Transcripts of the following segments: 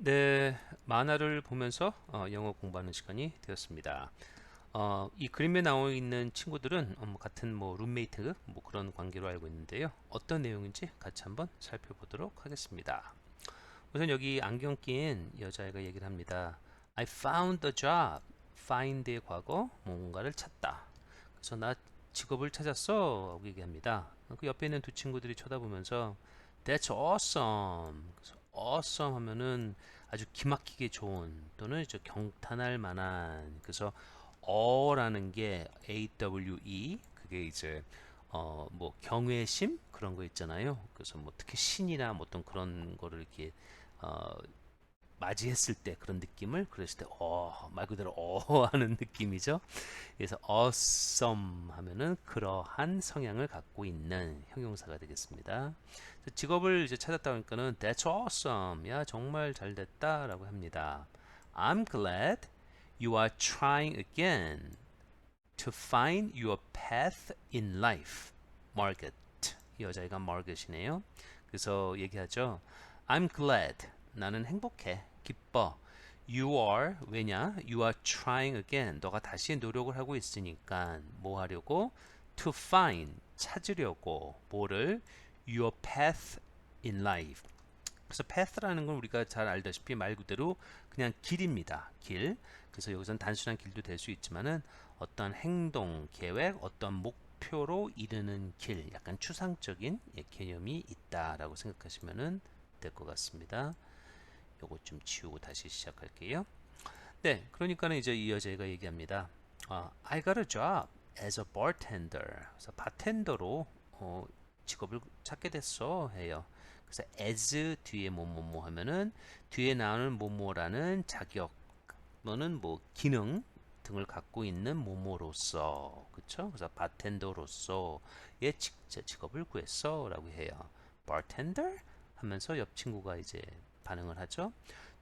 네, 만화를 보면서 어, 영어 공부하는 시간이 되었습니다. 어, 이 그림에 나와 있는 친구들은 어, 뭐 같은 뭐 룸메이트 뭐 그런 관계로 알고 있는데요. 어떤 내용인지 같이 한번 살펴보도록 하겠습니다. 우선 여기 안경 낀 여자애가 얘기를 합니다. I found a job. find의 과거 뭔가를 찾다. 그래서 나 직업을 찾았어. 라고 얘기합니다. 그 옆에 있는 두 친구들이 쳐다보면서 That's awesome. 그래서 awesome 하면은 아주 기막히게 좋은 또는 이제 경탄할 만한 그래서 어라는 게 AWE 그게 이제 어 뭐 경외심 그런 거 있잖아요. 그래서 뭐 특히 신이나 뭐 어떤 그런 거를 이렇게 어 맞이했을 때 그런 느낌을 그랬을 때 어, 말 그대로 어 하는 느낌이죠. 그래서 awesome 하면은 그러한 성향을 갖고 있는 형용사가 되겠습니다. 직업을 이제 찾았다 보니까는 that's awesome. 야, 정말 잘 됐다라고 합니다. I'm glad you are trying again to find your path in life. Margaret. 이 여자애가 Margaret이네요. 그래서 얘기하죠. I'm glad. 나는 행복해. 기뻐. You are 왜냐? You are trying again. 너가 다시 노력을 하고 있으니까 뭐 하려고? To find 찾으려고 뭐를? Your path in life. 그래서 path라는 건 우리가 잘 알다시피 말 그대로 그냥 길입니다. 길. 그래서 여기서는 단순한 길도 될 수 있지만은 어떤 행동, 계획, 어떤 목표로 이르는 길, 약간 추상적인 예, 개념이 있다라고 생각하시면은 될 것 같습니다. 요것 좀 지우고 다시 시작할게요. 네, 그러니까는 이제 이 여자애가 얘기합니다. 아, I got a job as a bartender. 그래서 바텐더로 어, 직업을 찾게 됐어 해요. 그래서 as 뒤에 뭐뭐뭐 하면은 뒤에 나오는 뭐뭐라는 자격 또는 뭐 기능 등을 갖고 있는 뭐뭐로서 그쵸? 그래서 바텐더로서의 직, 직업을 구했어 라고 해요. bartender 하면서 옆 친구가 이제 반응을 하죠.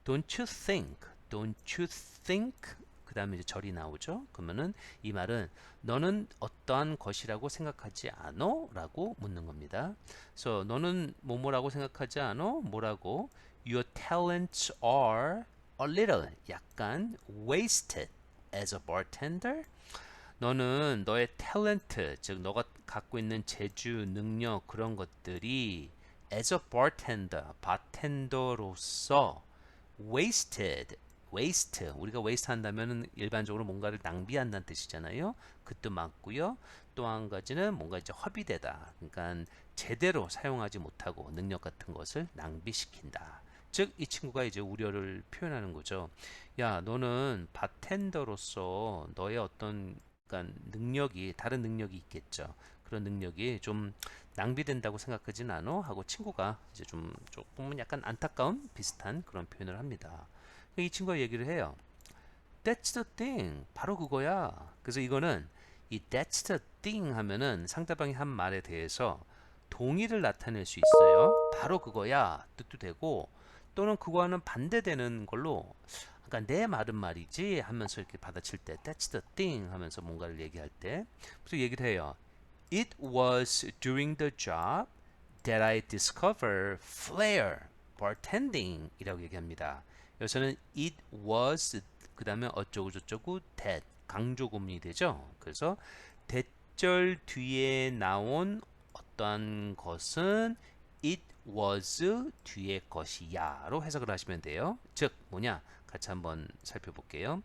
Don't you think? Don't you think? 그 다음에 이제 절이 나오죠. 그러면은 이 말은 너는 어떠한 것이라고 생각하지 않어? 라고 묻는 겁니다. 그래서 너는 뭐뭐라고 생각하지 않어? 뭐라고? Your talents are a little 약간 wasted as a bartender. 너는 너의 탤런트, 즉 너가 갖고 있는 재주, 능력 그런 것들이 as a bartender, 바텐더로서 wasted, waste. 우리가 waste 한다면은 일반적으로 뭔가를 낭비한다는 뜻이잖아요. 그뜻 맞고요. 또 한 가지는 뭔가 이제 허비되다. 그러니까 제대로 사용하지 못하고 능력 같은 것을 낭비시킨다. 즉 이 친구가 이제 우려를 표현하는 거죠. 야, 너는 바텐더로서 너의 어떤 그러니까 능력이 다른 능력이 있겠죠. 그런 능력이 좀 낭비된다고 생각하진 않어 하고 친구가 이제 좀 조금은 약간 안타까운 비슷한 그런 표현을 합니다. 이 친구가 얘기를 해요. That's the thing. 바로 그거야. 그래서 이거는 이 that's the thing 하면은 상대방이 한 말에 대해서 동의를 나타낼 수 있어요. 바로 그거야. 뜻도 되고 또는 그거와는 반대되는 걸로 그러니까 내 말은 말이지 하면서 이렇게 받아칠 때 that's the thing 하면서 뭔가를 얘기할 때 그래서 얘기를 해요. It was during the job that I discovered flair bartending 이라고 얘기합니다. 여기서는 it was 그 다음에 어쩌고 저쩌고 that 강조 구문이 되죠. 그래서 대절 뒤에 나온 어떠한 것은 it was 뒤의 것이야로 해석을 하시면 돼요. 즉 뭐냐? 같이 한번 살펴볼게요.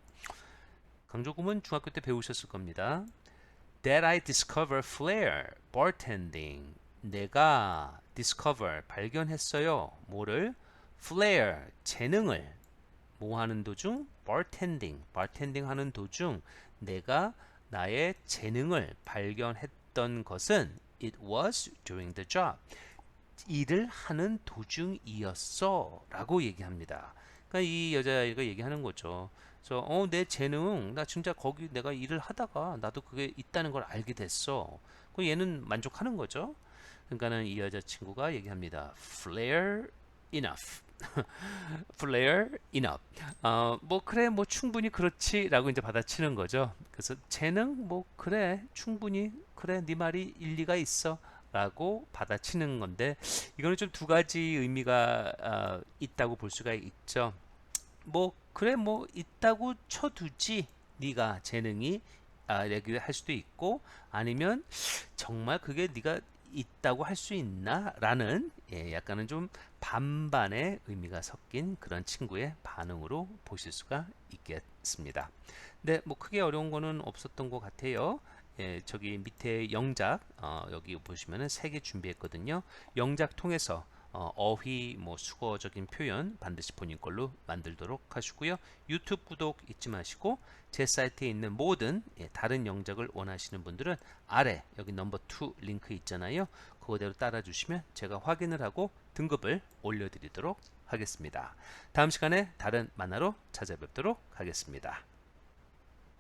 강조 구문 중학교 때 배우셨을 겁니다. That I discover flair bartending. 내가 discover 발견했어요. 뭐를? flair 재능을 뭐 하는 도중? bartending bartending 하는 도중 내가 나의 재능을 발견했던 것은 it was during the job. 일을 하는 도중이었어 라고 얘기합니다. 그러니까 이 여자애가 얘기하는 거죠. 그래서 어, 내 재능, 나 진짜 거기 내가 일을 하다가 나도 그게 있다는 걸 알게 됐어. 그 얘는 만족하는 거죠. 그러니까는 이 여자친구가 얘기합니다. flare enough. flare enough. 어, 뭐 그래 뭐 충분히 그렇지라고 이제 받아치는 거죠. 그래서 재능 뭐 그래 충분히 그래 네 말이 일리가 있어. 라고 받아치는 건데 이거는 좀 두 가지 의미가 아, 있다고 볼 수가 있죠. 뭐 그래 뭐 있다고 쳐두지 네가 재능이 아, 얘기를 할 수도 있고 아니면 정말 그게 네가 있다고 할 수 있나? 라는 예, 약간은 좀 반반의 의미가 섞인 그런 친구의 반응으로 보실 수가 있겠습니다. 근데 뭐 크게 어려운 거는 없었던 것 같아요. 예, 저기 밑에 영작 어, 여기 보시면은 세 개 준비했거든요. 영작 통해서 어, 휘뭐 수거적인 표현 반드시 본인 걸로 만들도록 하시고요. 유튜브 구독 잊지 마시고 제 사이트에 있는 모든 예, 다른 영작을 원하시는 분들은 아래 여기 넘버 2 링크 있잖아요. 그거대로 따라 주시면 제가 확인을 하고 등급을 올려드리도록 하겠습니다. 다음 시간에 다른 만화로 찾아뵙도록 하겠습니다.